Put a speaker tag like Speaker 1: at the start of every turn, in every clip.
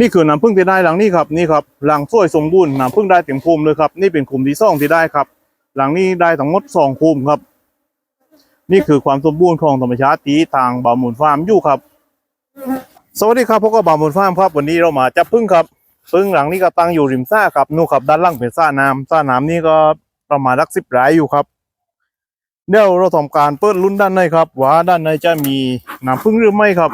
Speaker 1: นี่คือน้ำพึ่งที่ได้หลังนี้ครับนี่ครับหลังสวยสมบูรณ์น้ำพึ่งได้เต็มภูมิเลยครับนี่เป็นคุมที่สองที่ได้ครับ หลังนี้ได้ทั้งหมดสองคุมครับ นี่คือความสมบูรณ์ของธรรมชาติที่ทางบามุนฟาร์มอยู่ครับ สวัสดีครับพวกกับบามุนฟาร์มครับวันนี้เรามาจับพึ่งครับพึ่งหลังนี้ก็ตั้งอยู่ริมซ่าครับนู่นครับด้านล่างเป็นซ่าน้ำซ่าน้ำนี่ก็ประมาณรักสิบไร่อยู่ครับ เดี๋ยวเราทำการเปิดลุ้นด้านในครับ ว่าด้านในจะมีน้ำพึ่งหรือไม่ครับ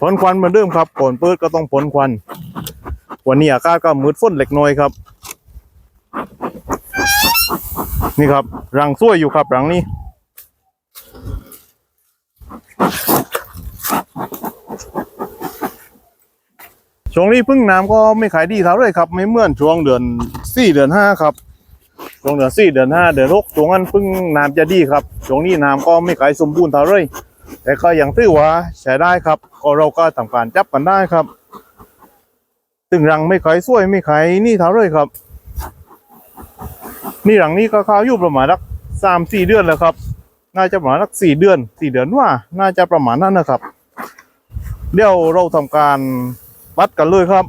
Speaker 1: ผลควันเหมือนเดิมครับ ก่อนเปิดก็ต้องผลควัน วันนี้อากาศก็มืดฝนเล็กน้อยครับ นี่ครับ รังสวยอยู่ครับรังนี้ ช่วงนี้พึ่งน้ำก็ไม่ขายดีเท่าไรครับ ไม่เหมือนช่วงเดือนสี่เดือนห้าครับ ช่วงเดือนสี่เดือนห้าเดือนหกช่วงนั้นเพึ่งน้ำจะดีครับช่วงนี้น้ำก็ไม่ขายสมบูรณ์เท่าไรแต่ก็ยังถือว่าใช้ได้ครับ ก็เราก็ทำการจับกันได้ครับ ถึงรังไม่ขายสวยไม่ขายนี่เท่าไรครับ นี่หลังนี้ก็ข้าวอยู่ประมาณสักสามสี่เดือนแล้วครับ น่าจะประมาณสักสี่เดือนสี่เดือนว่า น่าจะประมาณนั้นนะครับ เดี๋ยวเราทำการวัดกันเลยครับ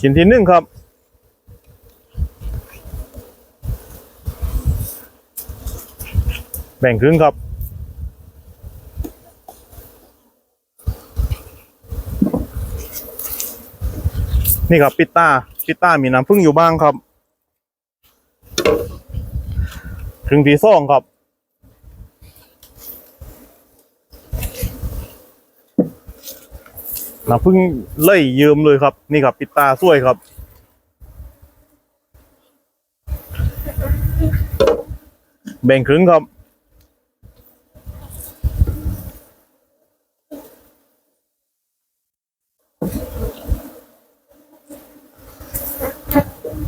Speaker 1: ชิ้นที่หนึ่งครับ แบ่งครึ่งครับ นี่ครับ ปิดตาปิดตามีน้ำพึ่งอยู่บ้างครับครึ่งที่สองครับ น้ำพึ่งเล่ยยิมเลยครับ นี่ครับ ปิดตาสวยครับ แบ่งครึ่งครับ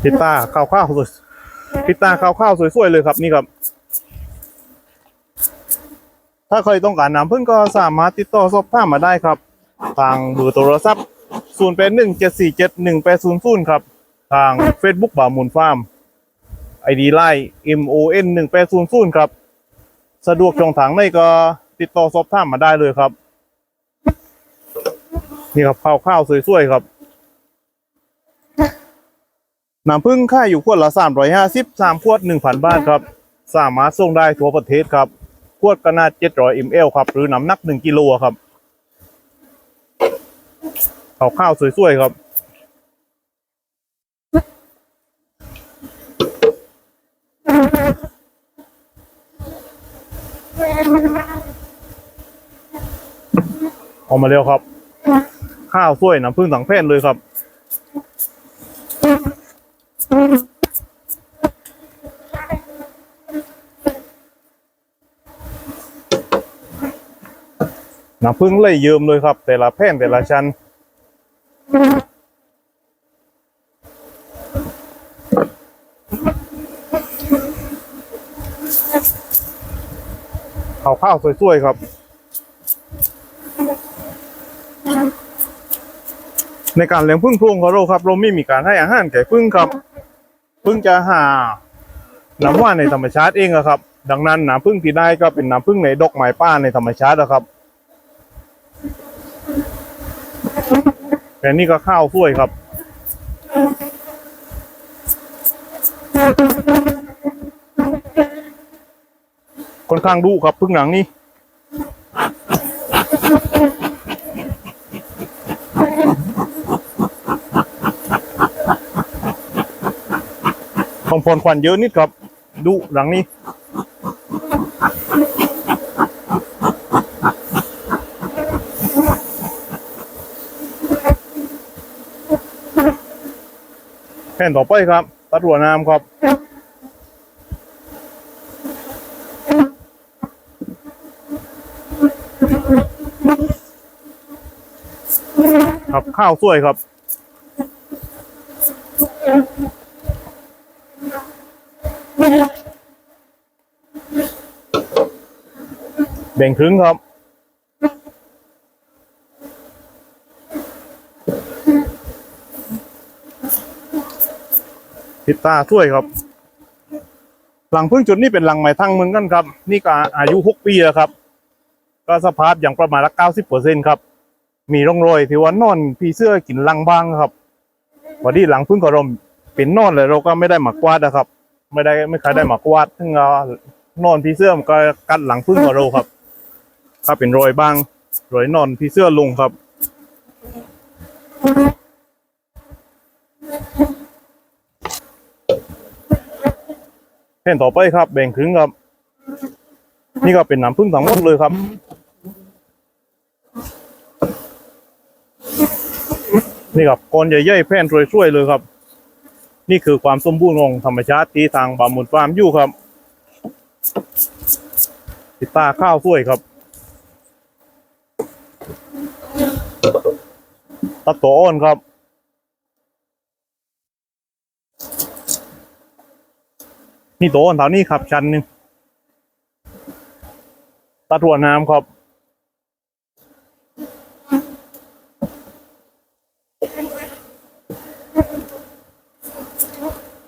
Speaker 1: พิต้าข้าวข้าวสวยพิตต้าข้าวข้าวสวยๆเลยครับนี่ครับ ถ้าใครต้องการน้ำพึ่งก็สามารถติดต่อสอบถามมาได้ครับ ทางเบอร์โทรศัพท์0 8 1 7 4 7 1 8 0 0ครับ ทาง Facebook บ่าวมูลฟาร์ม ID ไลน์ MON 1 8 0 0ครับ สะดวกช่องทางไหนก็ติดต่อสอบถามมาได้เลยครับ นี่ครับข้าวข้าวสวยๆครับน้ำผึ้งค่ายอยู่ขวดละสามร้อยห้าสิบสามขวดหนึ่งพันบาทครับ สามารถส่งได้ทั่วประเทศครับ ขวดขนาดเจ็ดร้อยมลครับ หรือน้ำหนักหนึ่งกิโลครับ ข้าข้าวสวยๆครับ ออกมาเร็วครับ ข้าวสวยน้ำผึ้งสังเพศเลยครับน้ำพึ่งเลยเยิมเลยครับ แต่ละแผ่นแต่ละชั้น ข้าข้าวสวยๆครับ ในการเลี้ยงพึ่งโพรงของเราครับ เราไม่มีการให้อาหารแก่พึ่งครับพึ่งจะหาน้ำว่านในธรรมชาติเองอะครับ ดังนั้นน้ำพึ่งที่ได้ก็เป็นน้ำพึ่งในดอกไม้ป้าในธรรมชาตินะครับ แต่นี่ก็ข้าวสวยครับ ค่อนข้างดุครับพึ่งหนังนี่ของพลควันเยอะนิดครับดุหลังนี้ แผ่นต่อไปครับ ตัดหัวน้ำครับ ครับข้าวสวยครับ แบ่งครึ่งครับ พิตาช่วยครับ หลังพึ่งจุดนี้เป็นหลังไม้ทั้งเมืองกันครับ นี่ก็อายุหกปีแล้วครับ ก็สภาพอย่างประมาณละเก้าสิบเปอร์เซ็นครับ มีร่องรอยที่ว่านอนพีเสื้อกินลังบ้างครับพอดีหลังพึ่งก็รมเป็นนอนเลยเราก็ไม่ได้หมากวาดนะครับ ไม่ได้ไม่เคยได้หมากวาดถึงเอานอนพีเสื้อมก็กัดหลังพึ่งก็เราครับ ถ้าเป็นรอยบ้างรอยนอนพีเสื้อลงครับ ผ่นต่อไปครับ แบ่งครึ่งครับ นี่ก็เป็นน้ำพึ่งทั้งหมดเลยครับ นี่ครับก้อนใหญ่ๆแผ่นสวยๆเลยครับ นี่คือความสมบูรณ์ของธรรมชาติที่ทางบามุนฟาร์มอยู่ครับติดตาข้าวสวยครับตัดตัวอ้อนครับ นี่โตอ้อนเท่านี้ครับชั้นหนึ่งตัดหัวน้ำครับ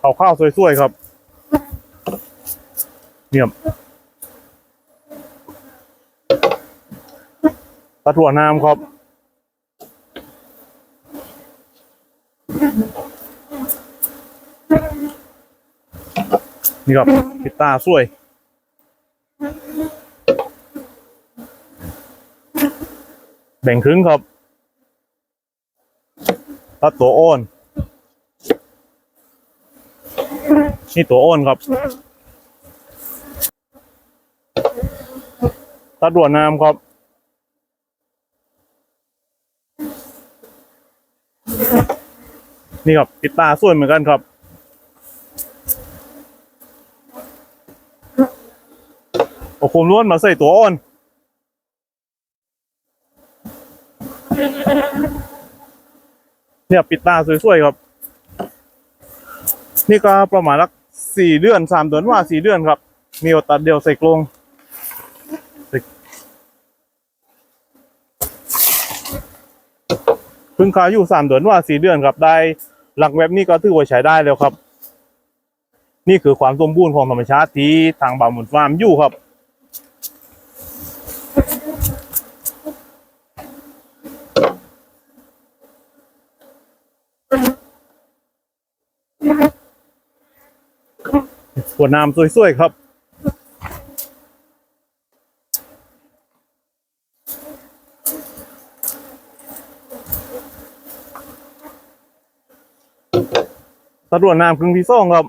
Speaker 1: เอาข้าวสวยๆครับ เนี่ยบตัดหัวน้ำครับ นี่ครับพิตตาสวยแบ่งครึ่งครับตัดตัวอ้อนนี่ตัวอ้นครับตัดด่วนน้ำครับนี่ครับปิดตาส่วยเหมือนกันครับ โอ้โหล้วนมาใส่ตัวอ้นเนี่ยปิดตาสวยๆครับ นี่ก็ประมาณลักสี่เดือนสามเดือนว่าสี่เดือนครับ มีตัดเดียวใส่กรงพิ่งขายอยู่สามเดือนว่าสี่เดือนครับได้หลักเว็บนี้ก็ถือว่าใช้ได้แล้วครับ นี่คือความสมบูรณ์ของธรรมชาติที่ทางบ่าวหมุนฟาร์มอยู่ครับ หัวน้ำสวยๆครับสะดวกน้ำครึ่งที่สองครับ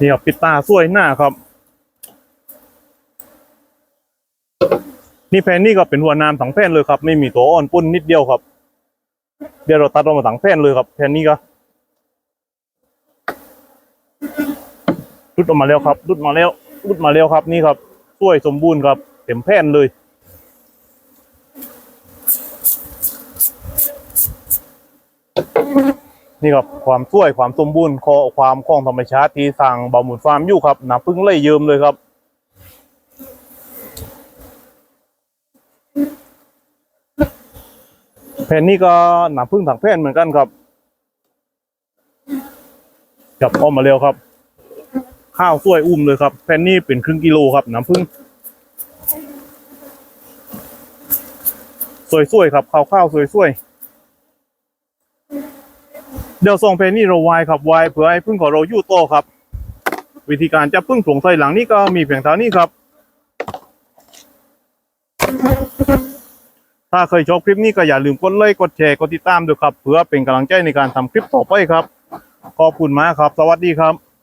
Speaker 1: นี่ครับปิดตาสวยหน้าครับ นี่แผ่นนี่ก็เป็นหัวน้ำทั้งแผ่นเลยครับ ไม่มีตัวอ่อนปุ้นนิดเดียวครับ เดี๋ยวเราตัดออกมาทั้งแผ่นเลยครับแผ่นนี้ก็ รุดออกมาแล้วครับรุดมาแล้วรุดมาแล้วครับนี่ครับสวยสมบูรณ์ครับ เต็มแผ่นเลย นี่ครับความสวยความสมบูรณ์ขอความคล่องธรรมชาติที่สั่งบาหมุนฟาร์มอยู่ครับน้ำพึ่งไหลเยิมเลยครับแผ่นนี้ก็หน้ำพึ่งถังแผ่นเหมือนกันครับจับออกมาเร็วครับ ข้าวสวยอุ้มเลยครับแผ่นนี้เป็นครึ่งกิโลครับ น้ำผึ้งสวยๆครับข้าวข้าวสวยๆเดี๋ยวส่งแผ่นนี้เราวายครับวายเพื่อให้พึ่งของเราอยู่โตครับ วิธีการจับพึ่งถวงใส่หลังนี่ก็มีเพียงเท่านี้ครับ ถ้าเคยชอบคลิปนี้ก็อย่าลืมกดไลค์กดแชร์กดติดตามด้วยครับ เพื่อเป็นกำลังใจในการทำคลิปต่อไปครับขอบคุณมากครับ สวัสดีครับ